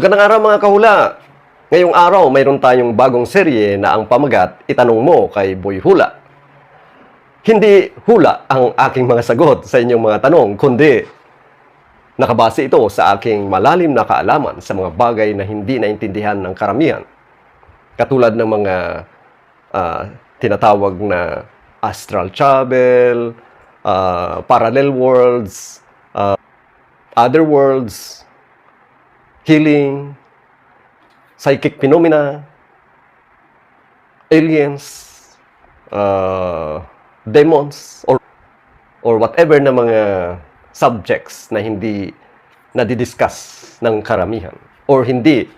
Magandang araw mga kahula. Ngayong araw, mayroon tayong bagong serye na ang pamagat, itanong mo kay Boy Hula. Hindi hula ang aking mga sagot sa inyong mga tanong, kundi nakabase ito sa aking malalim na kaalaman sa mga bagay na hindi naintindihan ng karamihan. Katulad ng mga ah, tinatawag na astral travel, ah, parallel worlds, ah, other worlds, healing, psychic phenomena, aliens, uh, demons, or or whatever na mga subjects na hindi nadidiscuss ng karamihan or hindi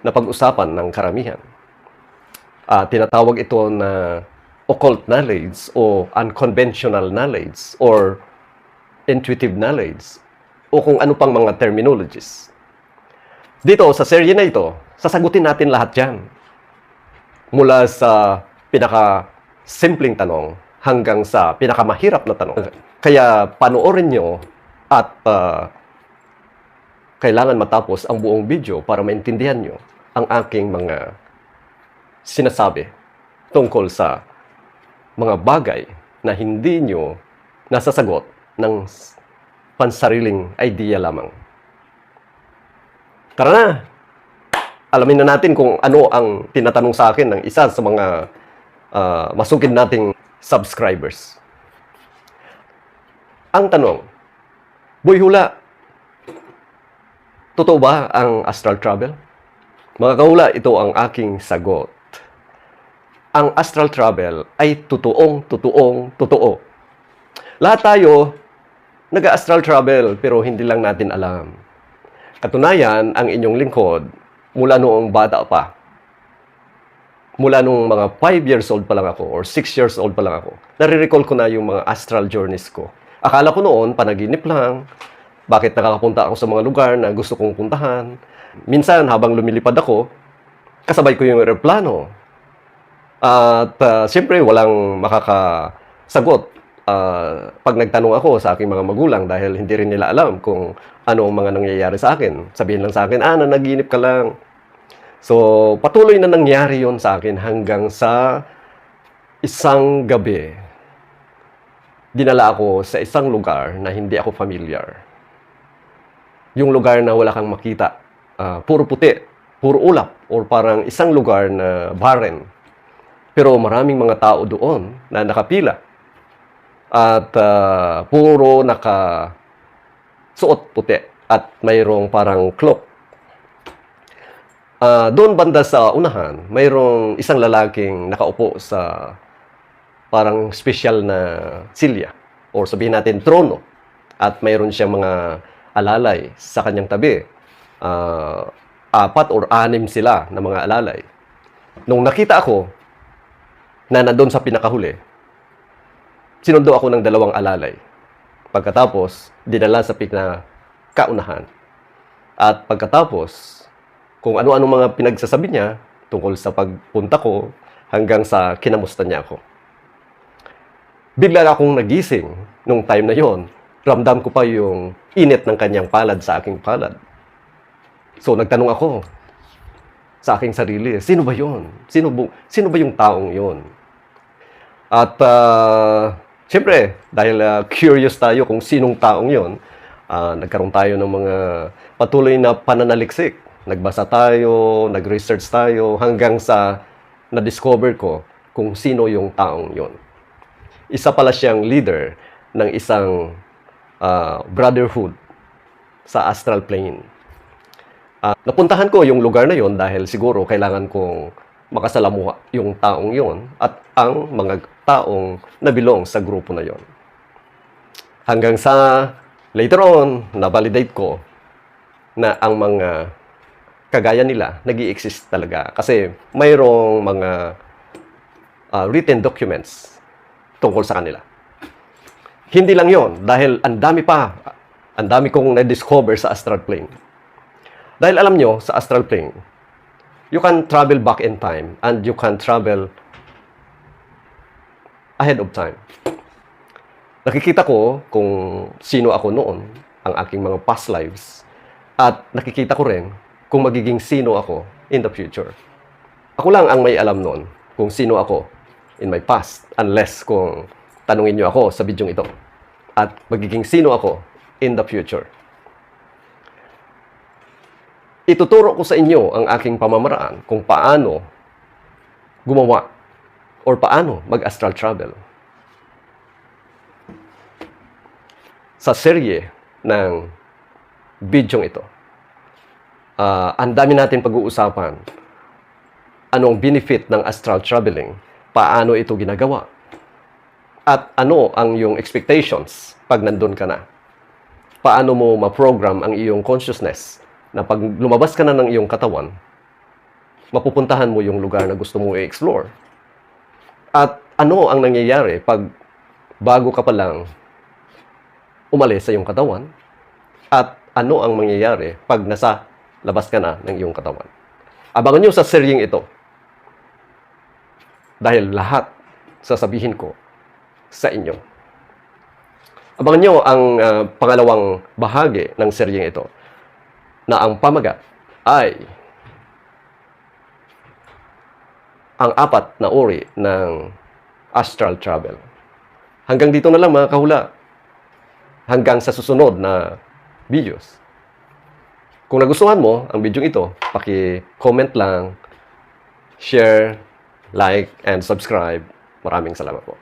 napag-usapan ng karamihan. Ah, tinatawag ito na occult knowledge o unconventional knowledge or intuitive knowledge o kung ano pang mga terminologies. Dito, sa serye na ito, sasagutin natin lahat yan. Mula sa pinaka-simpleng tanong hanggang sa pinakamahirap na tanong. Kaya panoorin nyo at ah, kailangan matapos ang buong video para maintindihan nyo ang aking mga sinasabi tungkol sa mga bagay na hindi nyo nasasagot ng pansariling idea lamang. Tara na! Alamin na natin kung ano ang tinatanong sa akin ng isa sa mga ah, masugid nating subscribers. Ang tanong, Boy Hula, totoo ba ang astral travel? Mga kahula, ito ang aking sagot. Ang astral travel ay totoong, totoong, totoo. Lahat tayo nag-astral travel pero hindi lang natin alam. Katunayan, ang inyong lingkod, mula noong bata pa, mula nung mga 5 years old pa lang ako or 6 years old pa lang ako, nare-recall ko na yung mga astral journeys ko. Akala ko noon, panaginip lang, bakit nakakapunta ako sa mga lugar na gusto kong puntahan. Minsan, habang lumilipad ako, kasabay ko yung aeroplano. At uh, siyempre, walang makakasagot ah, pag nagtanong ako sa aking mga magulang dahil hindi rin nila alam kung ano ang mga nangyayari sa akin. Sabihin lang sa akin, ah, nanaginip ka lang. So, patuloy na nangyari yon sa akin hanggang sa isang gabi. Dinala ako sa isang lugar na hindi ako familiar. Yung lugar na wala kang makita. Ah, puro puti, puro ulap, or parang isang lugar na barren. Pero maraming mga tao doon na nakapila. At ah, puro naka suot puti at mayroong parang cloak Ah, doon banda sa unahan, mayroong isang lalaking nakaupo sa parang special na silya or sabihin natin trono at mayroon siyang mga alalay sa kanyang tabi. Ah, apat or anim sila na mga alalay. Nung nakita ako na nandun sa pinakahuli, sinundo ako ng dalawang alalay. Pagkatapos, dinala sa pinakaunahan. At pagkatapos, kung ano-ano mga pinagsasabi niya tungkol sa pagpunta ko hanggang sa kinamusta niya ako. Bigla akong nagising nung time na yon. Ramdam ko pa yung init ng kanyang palad sa aking palad. So nagtanong ako sa aking sarili, sino ba yon? Sino, bu- sino ba yung taong yon? At ah, siyempre, dahil ah, curious tayo kung sinong taong yon, ah, nagkaroon tayo ng mga patuloy na pananaliksik. Nagbasa tayo, nag-research tayo, hanggang sa na-discover ko kung sino yung taong yon. Isa pala siyang leader ng isang ah, brotherhood sa astral plane. Ah, napuntahan ko yung lugar na yon dahil siguro kailangan kong makasalamuha yung taong yon at ang mga taong nabilong sa grupo na yon. Hanggang sa later on, na-validate ko na ang mga kagaya nila nag exist talaga. Kasi mayroong mga ah, written documents tungkol sa kanila. Hindi lang yon dahil ang dami pa, ang dami kong na-discover sa astral plane. Dahil alam nyo, sa astral plane, you can travel back in time and you can travel ahead of time. Nakikita ko kung sino ako noon, ang aking mga past lives, at nakikita ko rin kung magiging sino ako in the future. Ako lang ang may alam noon kung sino ako in my past unless kung tanungin niyo ako sa bidyong ito at magiging sino ako in the future. Ituturo ko sa inyo ang aking pamamaraan kung paano gumawa or paano mag-astral travel. Sa serye ng bidyong ito, ah, ang dami natin pag-uusapan anong benefit ng astral traveling, paano ito ginagawa, at ano ang iyong expectations pag nandun ka na. Paano mo ma-program ang iyong consciousness na pag lumabas ka na ng iyong katawan, mapupuntahan mo yung lugar na gusto mo i-explore. At ano ang nangyayari pag bago ka pa lang umalis sa iyong katawan? At ano ang mangyayari pag nasa labas ka na ng iyong katawan? Abangan nyo sa seryeng ito. Dahil lahat sasabihin ko sa inyo. Abangan nyo ang ah, pangalawang bahagi ng seryeng ito na ang pamagat ay ang apat na uri ng astral travel. Hanggang dito na lang mga kahula. Hanggang sa susunod na videos. Kung nagustuhan mo ang video ito, paki-comment lang, share, like, and subscribe. Maraming salamat po.